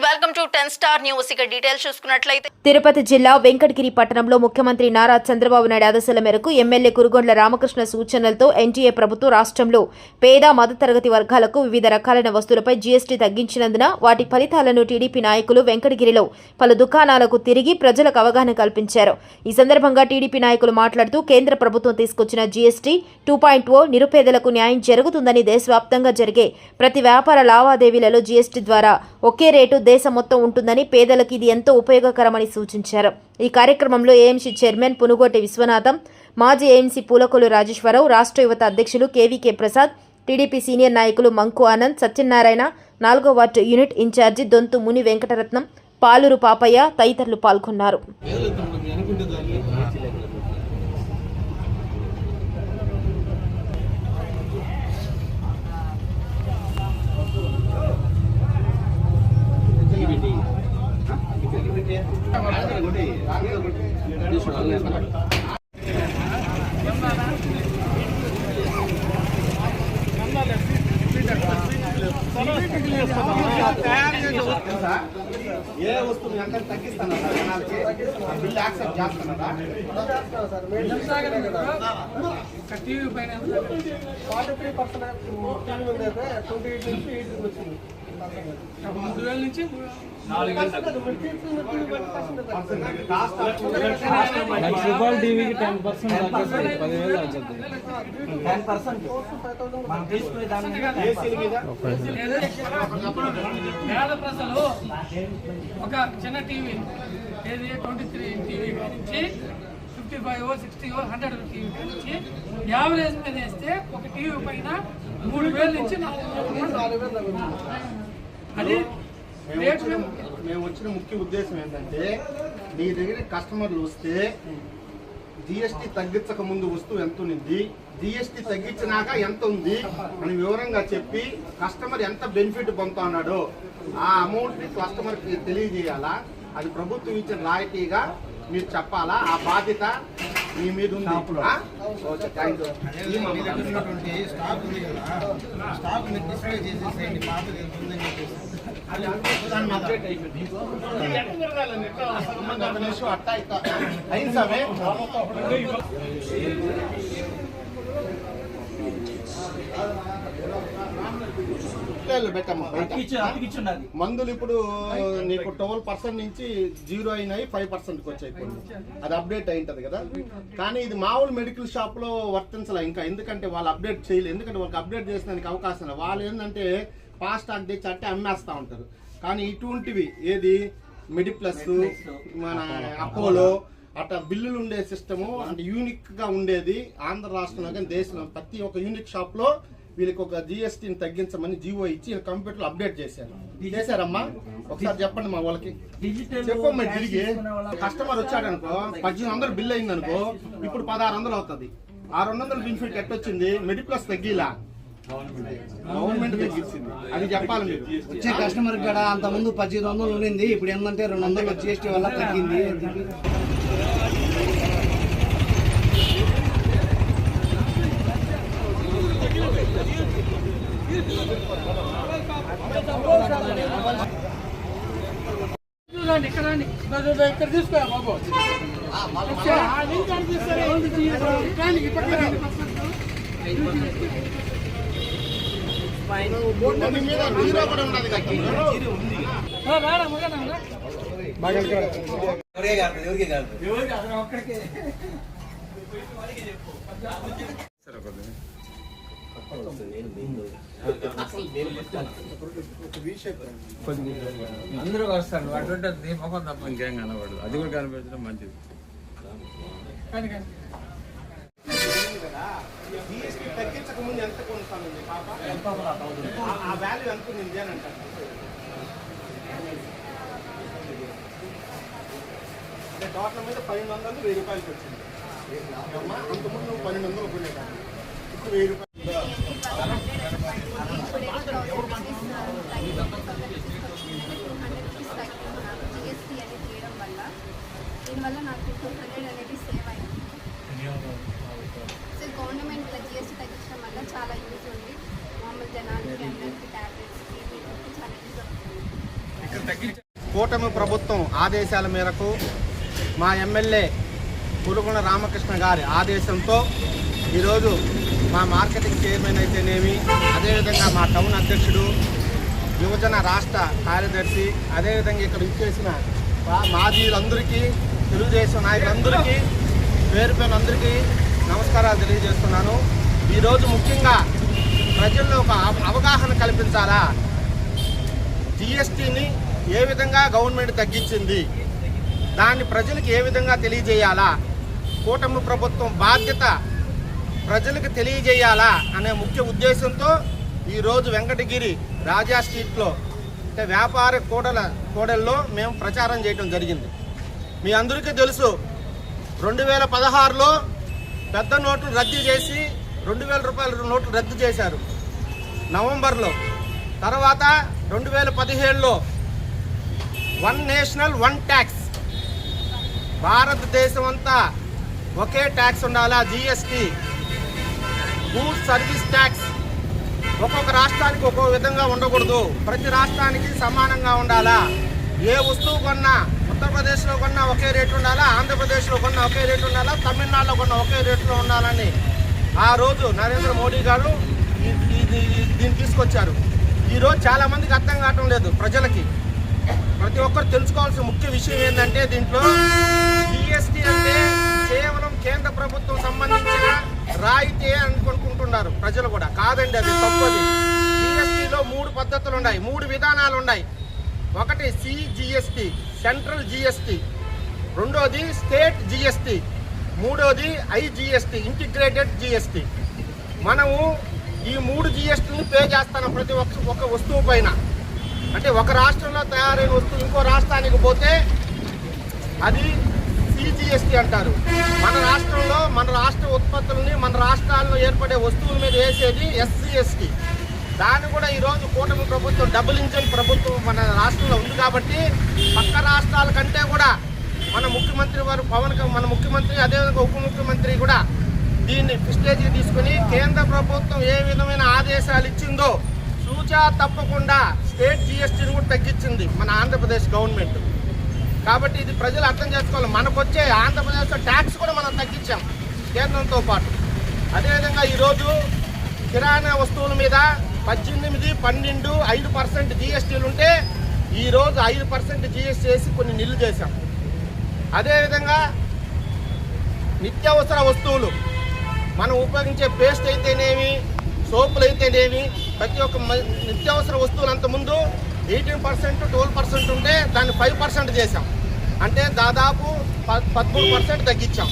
welcome to ten star news. ఇక details చూసుకున్నట్లయితే తిరుపతి జిల్లా వెంకటగిరి పట్టణంలో ముఖ్యమంత్రి నారా చంద్రబాబు నాయుడు ఆదేశాల మేరకు ఎమ్మెల్యే కురుగొండ్ల రామకృష్ణ సూచనలతో ఎన్టీఏ ప్రభుత్వం రాష్ట్రంలో పేద మధ్యతరగతి వర్గాలకు వివిధ రకాలైన వస్తువులపై జీఎస్టీ తగ్గించినందున వాటి ఫలితాలను టీడీపీ నాయకులు వెంకటగిరిలో పలు దుకాణాలకు తిరిగి ప్రజలకు అవగాహన కల్పించారు. ఈ సందర్భంగా టీడీపీ నాయకులు మాట్లాడుతూ కేంద్ర ప్రభుత్వం తీసుకొచ్చిన జీఎస్టీ టూ పాయింట్ ఓ నిరుపేదలకు న్యాయం జరుగుతుందని దేశవ్యాప్తంగా జరిగే ప్రతి వ్యాపార లావాదేవీలలో జీఎస్టీ ద్వారా ఒకే రేటు దేశం మొత్తం ఉంటుందని పేదలకు ఇది ఎంతో ఉపయోగకరమని సూచించారు. ఈ కార్యక్రమంలో ఏఎంసీ చైర్మన్ పునుగోటి విశ్వనాథం మాజీ ఏఎంసీ పూలకొలు రాజేశ్వరరావు రాష్ట్ర యువత అధ్యక్షులు కేవీకే ప్రసాద్ టీడీపీ సీనియర్ నాయకులు మంకు ఆనంద్ సత్యనారాయణ నాలుగో వార్డు యూనిట్ ఇన్ఛార్జి దొంతు ముని వెంకటరత్నం పాలూరు పాపయ్య తదితరులు పాల్గొన్నారు. ఏ వస్తువు ఎంత తగ్గిస్తాను బిల్లు యాక్సెప్ట్ చేస్తున్నారా ఒక టీవీ పైన ఫార్టీ త్రీ పర్సెంట్ టీవీ ఉంది అయితే ట్వంటీ ఎయిట్ నుంచి ఎయిట్ వచ్చింది మూడు వేల నుంచి లక్ష రూపాయల టీవీకి టెన్ పర్సెంట్ తగ్గిస్తుంది పదివేలు తగ్గుతుంది టెన్ పర్సెంట్. మనం తీసుకునే దాని మీద ఏసీల మీద. పేద ప్రజలు ఒక చిన్న టీవీ ఏది? ట్వంటీ త్రీ టీవీ నుంచి fifty five sixty hundred TV నుంచి యావరేజ్ మీద వేస్తే ఒక టీవీ పైన మూడు వేల నుంచి నాలుగు వేలు. అది మేము వచ్చిన మేము వచ్చిన ముఖ్య ఉద్దేశం ఏంటంటే నీ దగ్గర కస్టమర్లు వస్తే జిఎస్టీ తగ్గించక ముందు వస్తువు ఎంత ఉంది జిఎస్టీ తగ్గించినాక ఎంత ఉంది అని వివరంగా చెప్పి కస్టమర్ ఎంత బెనిఫిట్ పొందుతున్నాడో ఆ అమౌంట్ని కస్టమర్కి తెలియజేయాలా? అది ప్రభుత్వం ఇచ్చిన రాయితీగా మీరు చెప్పాలా? ఆ బాధ్యత మీ మీద ఉంది. మీ స్టాక్ స్టాక్ మీరు డిస్ప్లే చేసేసేయండి పాతది మందులు ఇప్పుడు నీకు ట్వెల్వ్ పర్సెంట్ నుంచి జీరో అయినాయి ఫైవ్ పర్సెంట్ వచ్చాయి కొన్ని. అది అప్డేట్ అయి కదా? కానీ ఇది మామూలు మెడికల్ షాప్లో వర్తించాలి ఇంకా. ఎందుకంటే వాళ్ళు అప్డేట్ చేయలేదు ఎందుకంటే వాళ్ళకి అప్డేట్ చేసడానికి అవకాశం లేదు. వాళ్ళు ఏంటంటే పాస్ట్ తెచ్చి అంటే అమ్మేస్తా ఉంటారు. కానీ ఇటువంటివి ఏది? మెడిప్లస్ మన అపోలో అట్లా బిల్లులు ఉండే సిస్టము అంటే యూనిక్గా ఉండేది ఆంధ్ర రాష్ట్రంలో కానీ దేశంలో. ప్రతి ఒక్క యూనిక్ షాప్లో వీళ్ళకి ఒక జిఎస్టీని తగ్గించమని జీవో ఇచ్చి కంప్యూటర్ అప్డేట్ చేశారు. చేశారమ్మా? ఒకసారి చెప్పండి మా వాళ్ళకి. చెప్పమ్మా తిరిగి. కస్టమర్ వచ్చాడు అనుకో పద్దెనిమిది వందలు బిల్ అయింది అనుకో ఇప్పుడు పదహారు వందలు అవుతుంది. ఆ రెండు వందల బెనిఫిట్ ఎట్టొచ్చింది? మెడిప్లస్ తగ్గిలా. గవర్నమెంట్ తగ్గించింది అది చెప్పాలి మీరు వచ్చే కస్టమర్ కూడా అంత ముందు పద్దెనిమిది వందలు ఉండింది ఇప్పుడు ఏంటంటే రెండు వందలు జిఎస్టీ వల్ల తగ్గింది చూడండి ఇక్కడ రండి. ఇదో, ఇదో, ఇక్కడ తీసుకో బాబు అందరూ వస్తారు అటువంటి నీ ముఖం తప్ప ఇంకేం కనబడదు. అది కూడా కనిపించడం మంచిది. కానీ, కానీ. జిఎస్టీ తగ్గించక ముందు ఎంత కొనుక్తానండి పాప ఆ- ఆ వాల్యూ ఎంత ఉంది అని అంటారు? అంటే టోటల్ మీద పన్నెండు వందలు వెయ్యి రూపాయలకి వచ్చింది. అమ్మా అంతకుముందు నువ్వు పన్నెండు వందలు కొనేదాన్ని ఇప్పుడు వెయ్యి రూపాయలు. జిఎస్టీ అనేది చేయడం వల్ల దీనివల్ల నాకు టూ హండ్రెడ్ అనేది సేవ్ అయింది. సో గవర్నమెంట్ ఇలా జిఎస్టీ తగ్గించడం వల్ల చాలా యూజ్ ఉంది. మామూలు జనాలకి అందరికీ ట్యాబ్లెట్స్కి వీటికి చాలా యూజ్ అవుతుంది. కూటమి ప్రభుత్వం ఆదేశాల మేరకు మా ఎమ్మెల్యే పురుగుణ రామకృష్ణ గారి ఆదేశంతో ఈరోజు మా మార్కెటింగ్ చైర్మన్ అయితేనేమి అదేవిధంగా మా టౌన్ అధ్యక్షుడు యువజన రాష్ట్ర కార్యదర్శి అదేవిధంగా ఇక్కడ ఇచ్చేసిన మా- మాజీలందరికీ తెలుగుదేశం నాయకులందరికీ పేరు పేరులందరికీ నమస్కారాలు తెలియజేస్తున్నాను. ఈరోజు ముఖ్యంగా ప్రజల్లో ఒక అవగాహన కల్పించాలా? జిఎస్టీని ఏ విధంగా గవర్నమెంట్ తగ్గించింది? దాన్ని ప్రజలకు ఏ విధంగా తెలియజేయాలా? కూటమి ప్రభుత్వం బాధ్యత ప్రజలకు తెలియజేయాలా అనే ముఖ్య ఉద్దేశంతో ఈరోజు వెంకటగిరి రాజా స్ట్రీట్లో అంటే వ్యాపార కూడల కూడల్లో మేము ప్రచారం చేయడం జరిగింది. మీ అందరికీ తెలుసు రెండు వేల పదహారులో పెద్ద నోట్లు రద్దు చేసి రెండు వేల రూపాయల నోట్లు రద్దు చేశారు. నవంబర్లో. తర్వాత రెండు వేల పదిహేడులో. One national one tax. భారతదేశం అంతా ఒకే ట్యాక్స్ ఉండాలా జిఎస్టి గూడ్స్ సర్వీస్ ట్యాక్స్. ఒక్కొక్క రాష్ట్రానికి ఒక్కొక్క విధంగా ఉండకూడదు. ప్రతి రాష్ట్రానికి సమానంగా ఉండాలా? ఏ వస్తువు కొన్నా ఉత్తరప్రదేశ్లో కొన్నా ఒకే రేటు ఉండాలా? ఆంధ్రప్రదేశ్లో కొన్నా ఒకే రేటు ఉండాలా? తమిళనాడులో కొన్నా ఒకే రేటులో ఉండాలని ఆ రోజు నరేంద్ర మోడీ గారు దీన్ని తీసుకొచ్చారు. ఈరోజు చాలామందికి అర్థం కావటం లేదు ప్రజలకి. ప్రతి ఒక్కరు తెలుసుకోవాల్సిన ముఖ్య విషయం ఏంటంటే దీంట్లో జిఎస్టీ అంటే కేవలం కేంద్ర ప్రభుత్వం సంబంధించిన రాయితీ అనుకుంటున్నారు ప్రజలు కూడా. కాదండి అది తప్పది. జిఎస్టీలో మూడు పద్ధతులు ఉన్నాయి మూడు విధానాలు ఉన్నాయి ఒకటి సిజిఎస్టీ సెంట్రల్ జిఎస్టి రెండోది స్టేట్ జిఎస్టి మూడోది ఐజిఎస్టి ఇంటిగ్రేటెడ్ జిఎస్టి మనము ఈ మూడు జిఎస్టీని పే చేస్తాను ప్రతి ఒక్క ఒక వస్తువు పైన. అంటే ఒక రాష్ట్రంలో తయారైన వస్తువు ఇంకో రాష్ట్రానికి పోతే అది సిజిఎస్టీ అంటారు. మన రాష్ట్రంలో మన రాష్ట్ర ఉత్పత్తులని మన రాష్ట్రాల్లో ఏర్పడే వస్తువుల మీద వేసేది ఎస్సీఎస్టీ దాన్ని కూడా ఈరోజు కూటమి ప్రభుత్వం డబుల్ ఇంజన్ ప్రభుత్వం మన రాష్ట్రంలో ఉంది కాబట్టి పక్క రాష్ట్రాల కంటే కూడా మన ముఖ్యమంత్రి వారు పవన్ మన ముఖ్యమంత్రి అదేవిధంగా ఉప ముఖ్యమంత్రి కూడా దీన్ని స్టేజ్కి తీసుకుని కేంద్ర ప్రభుత్వం ఏ విధమైన ఆదేశాలు ఇచ్చిందో సూచా తప్పకుండా స్టేట్ జిఎస్టీని కూడా తగ్గించింది మన ఆంధ్రప్రదేశ్ గవర్నమెంట్. కాబట్టి ఇది ప్రజలు అర్థం చేసుకోవాలి. మనకు వచ్చే ఆంధ్రప్రదేశ్లో ట్యాక్స్ కూడా మనం తగ్గించాం కేంద్రంతో పాటు. అదేవిధంగా ఈరోజు కిరాణా వస్తువుల మీద పద్దెనిమిది పన్నెండు ఐదు పర్సెంట్ జిఎస్టీలు ఉంటే ఈరోజు ఐదు పర్సెంట్ జిఎస్టీ వేసి కొన్ని నిల్లు చేశాం. అదేవిధంగా నిత్యావసర వస్తువులు మనం ఉపయోగించే పేస్ట్ అయితేనేమి సోపులు అయితేనేమి ప్రతి ఒక్క మ- నిత్యావసర వస్తువులు అంతకుముందు ఎయిటీన్ పర్సెంట్ ట్వెల్వ్ పర్సెంట్ ఉంటే దాన్ని ఫైవ్ పర్సెంట్ చేశాం. అంటే దాదాపు ప పదమూడు పర్సెంట్ తగ్గించాం.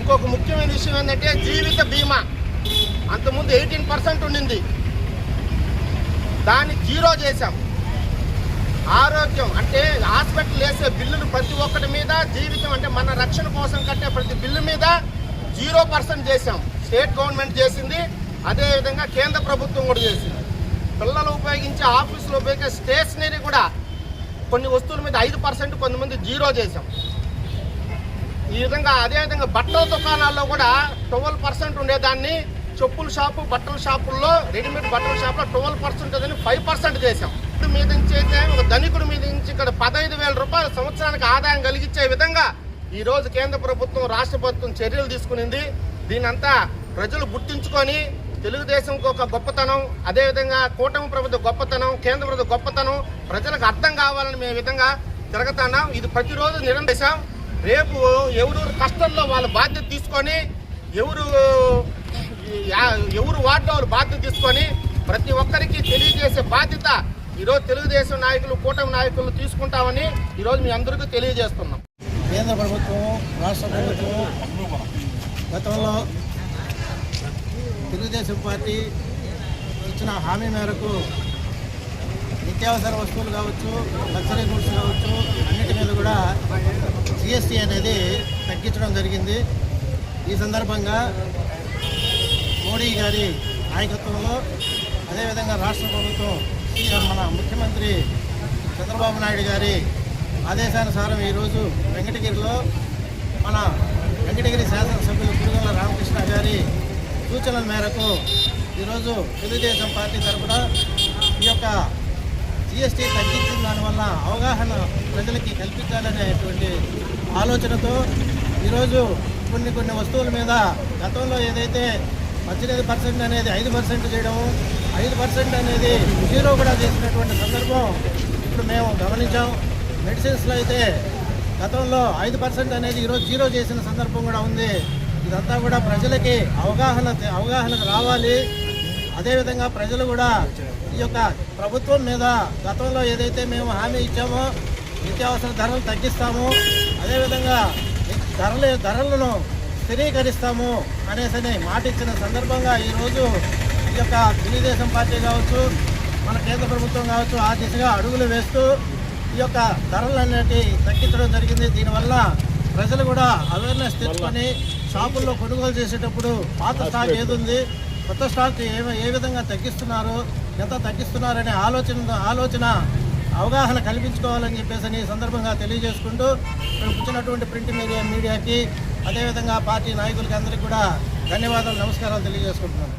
ఇంకొక ముఖ్యమైన విషయం ఏంటంటే జీవిత బీమా. అంతకుముందు ఎయిటీన్ పర్సెంట్ ఉండింది. దాన్ని జీరో చేశాం. ఆరోగ్యం అంటే హాస్పిటల్ వేసే బిల్లులు ప్రతి ఒక్కటి మీద జీవితం అంటే మన రక్షణ కోసం కట్టే ప్రతి బిల్లు మీద జీరో పర్సెంట్ చేశాం. స్టేట్ గవర్నమెంట్ చేసింది అదేవిధంగా కేంద్ర ప్రభుత్వం కూడా చేసింది. పిల్లలు ఉపయోగించే ఆఫీసులో ఉపయోగించే స్టేషనరీ కూడా కొన్ని వస్తువుల మీద ఐదు పర్సెంట్ కొంతమంది జీరో చేశాం. ఈ విధంగా అదేవిధంగా బట్టల దుకాణాల్లో కూడా ట్వెల్వ్ పర్సెంట్ ఉండేదాన్ని చెప్పుల షాపు బట్టల షాపుల్లో రెడీమేడ్ బట్టల షాపులో ట్వెల్వ్ పర్సెంట్ అని ఫైవ్ పర్సెంట్ చేసాం ఇప్పుడు మీద నుంచి అయితే ఒక ధనికుడి మీద నుంచి ఇక్కడ పదహైదు వేల రూపాయల సంవత్సరానికి ఆదాయం కలిగించే విధంగా ఈ రోజు కేంద్ర ప్రభుత్వం రాష్ట్ర ప్రభుత్వం చర్యలు తీసుకునింది. దీనంతా ప్రజలు గుర్తించుకొని తెలుగుదేశంకి ఒక గొప్పతనం అదేవిధంగా కూటమి ప్రభుత్వ గొప్పతనం కేంద్ర ప్రభుత్వ గొప్పతనం ప్రజలకు అర్థం కావాలని మేము విధంగా తిరగతున్నాం. ఇది ప్రతిరోజు నిరందేశం రేపు ఎవరు కష్టంలో వాళ్ళ బాధ్యత తీసుకొని ఎవరు ఎవరు వార్డులో బాధ్యత తీసుకొని ప్రతి ఒక్కరికి తెలియజేసే బాధ్యత ఈరోజు తెలుగుదేశం నాయకులు కూటమి నాయకులు తీసుకుంటామని ఈరోజు మీ అందరికీ తెలియజేస్తున్నాం. కేంద్ర ప్రభుత్వం రాష్ట్ర ప్రభుత్వం గతంలో తెలుగుదేశం పార్టీ ఇచ్చిన హామీ మేరకు నిత్యావసర వస్తువులు కావచ్చు లగ్జరీ గుడ్స్ కావచ్చు అన్నిటి మీద కూడా జిఎస్టీ అనేది తగ్గించడం జరిగింది. ఈ సందర్భంగా మోడీ గారి నాయకత్వంలో అదేవిధంగా రాష్ట్ర ప్రభుత్వం మన ముఖ్యమంత్రి చంద్రబాబు నాయుడు గారి ఆదేశానుసారం ఈరోజు వెంకటగిరిలో మన వెంకటగిరి శాసనసభ్యులు కురుగల రామకృష్ణ గారి సూచనల మేరకు ఈరోజు తెలుగుదేశం పార్టీ తరఫున ఈ యొక్క జిఎస్టీ తగ్గించిన దానివల్ల అవగాహన ప్రజలకి కల్పించాలనేటువంటి ఆలోచనతో ఈరోజు కొన్ని కొన్ని వస్తువుల మీద గతంలో ఏదైతే పద్దెనిమిది పర్సెంట్ అనేది ఐదు పర్సెంట్ చేయడం ఐదు పర్సెంట్ అనేది జీరో కూడా చేసినటువంటి సందర్భం ఇప్పుడు మేము గమనించాం. మెడిసిన్స్లో అయితే గతంలో ఐదు పర్సెంట్ అనేది ఈరోజు జీరో చేసిన సందర్భం కూడా ఉంది. ఇదంతా కూడా ప్రజలకి అవగాహన అవగాహనకు రావాలి. అదేవిధంగా ప్రజలు కూడా ఈ యొక్క ప్రభుత్వం మీద గతంలో ఏదైతే మేము హామీ ఇచ్చామో నిత్యావసర ధరలు తగ్గిస్తాము. అదేవిధంగా ధరలు ధరలను స్థిరీకరిస్తాము అనేసి మాట ఇచ్చిన సందర్భంగా ఈరోజు ఈ యొక్క తెలుగుదేశం పార్టీ కావచ్చు మన కేంద్ర ప్రభుత్వం కావచ్చు ఆ దిశగా అడుగులు వేస్తూ ఈ యొక్క ధరలు అనేటి తగ్గించడం జరిగింది. దీనివల్ల ప్రజలు కూడా అవేర్నెస్ తెచ్చుకొని షాపుల్లో కొనుగోలు చేసేటప్పుడు పాత స్టాక్ ఏది ఉంది కొత్త స్టాక్ ఏ ఏ విధంగా తగ్గిస్తున్నారు ఎంత తగ్గిస్తున్నారనే ఆలోచన ఆలోచన అవగాహన కల్పించుకోవాలని చెప్పేసి అని సందర్భంగా తెలియజేసుకుంటూ ఇక్కడ కూర్చున్నటువంటి ప్రింట్ మీడియా మీడియాకి అదేవిధంగా పార్టీ నాయకులకి అందరికీ కూడా ధన్యవాదాలు నమస్కారాలు తెలియజేసుకుంటున్నాను.